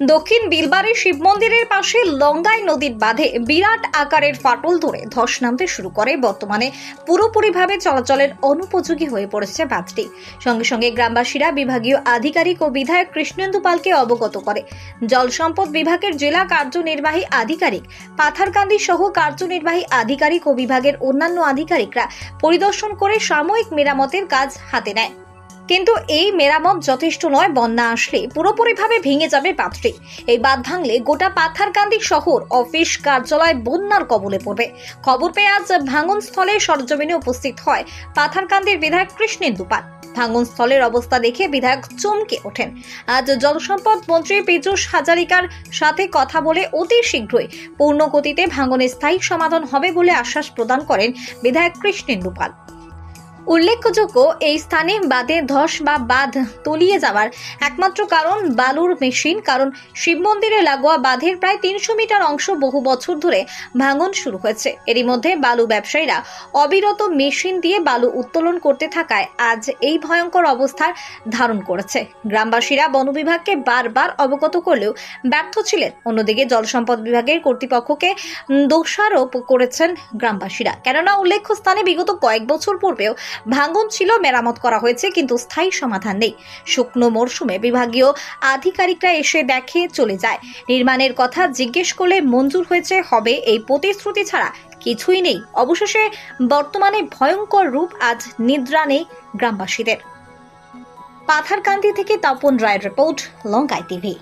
দক্ষিণ বিলবাড়ি শিব মন্দিরের পাশে লঙ্গাই নদীর বাঁধে বিরাট আকারের ফাটল ধরে ধস নামতে শুরু করে। বর্তমানে পুরোপুরিভাবে চলাচলের অনুপযোগী হয়ে পড়েছে বাঁধটি। সঙ্গে সঙ্গে গ্রামবাসীরা বিভাগীয় আধিকারিক ও বিধায়ক কৃষ্ণেন্দু পালকে অবগত করে। জল সম্পদ বিভাগের জেলা কার্যনির্বাহী আধিকারিক পাথারকান্দি সহ কার্যনির্বাহী আধিকারিক ও বিভাগের অন্যান্য আধিকারিকরা পরিদর্শন করে সাময়িক মেরামতের কাজ হাতে নেয়। কিন্তু এই মেরামত যথেষ্ট নয় বন্যা আসলে। পুরোপুরিভাবে ভেঙে যাবে বাঁধটি এই বাঁধ ভাঙলে গোটা পাথারকান্দি শহর অফিস, কার্যালয় বন্যার কবলে পড়বে। খবর পেয়ে আজ ভাঙন স্থলে সরজমিনে উপস্থিত হয় পাথারকান্দির বিধায়ক কৃষ্ণেন্দু পাল ভাঙন স্থলের অবস্থা দেখে বিধায়ক চমকে ওঠেন। আজ জলসম্পদ মন্ত্রী পীযূষ হাজারিকার সাথে কথা বলে অতি শীঘ্রই পূর্ণ গতিতে ভাঙনের স্থায়ী সমাধান হবে বলে আশ্বাস প্রদান করেন বিধায়ক কৃষ্ণেন্দু পাল উল্লেখযোগ্য, এই স্থানে বাঁধে ধস বা বাঁধ তলিয়ে যাওয়ার একমাত্র কারণ বালুর মেশিন, কারণ শিব মন্দিরে লাগোয়া বাঁধের প্রায় তিনশো মিটার অংশ বহু বছর ধরে ভাঙন শুরু হয়েছে। এরই মধ্যে বালু ব্যবসায়ীরা অবিরত মেশিন দিয়ে বালু উত্তোলন করতে থাকায় আজ এই ভয়ঙ্কর অবস্থার ধারণ করেছে। গ্রামবাসীরা বন বিভাগকে বারবার অবগত করলেও ব্যর্থ ছিলেন। অন্যদিকে জলসম্পদ বিভাগের কর্তৃপক্ষকে দোষারোপ করেছেন গ্রামবাসীরা। কেননা উল্লেখ্য স্থানে বিগত কয়েক বছর পূর্বেও ভাঙন ছিল, মেরামত করা হয়েছে, কিন্তু স্থায়ী সমাধান নেই। শুকনো মরশুমে বিভাগীয় আধিকারিকরা এসে দেখে চলে যায়। নির্মাণের কথা জিজ্ঞেস করলে মঞ্জুর হয়েছে, হবে এই প্রতিশ্রুতি ছাড়া কিছুই নেই। অবশেষে বর্তমানে ভয়ঙ্কর রূপ আজ নিদ্রা নেই গ্রামবাসীদের। পাথারকান্দি থেকে তপন রায়ের রিপোর্ট লঙ্কায় টিভি।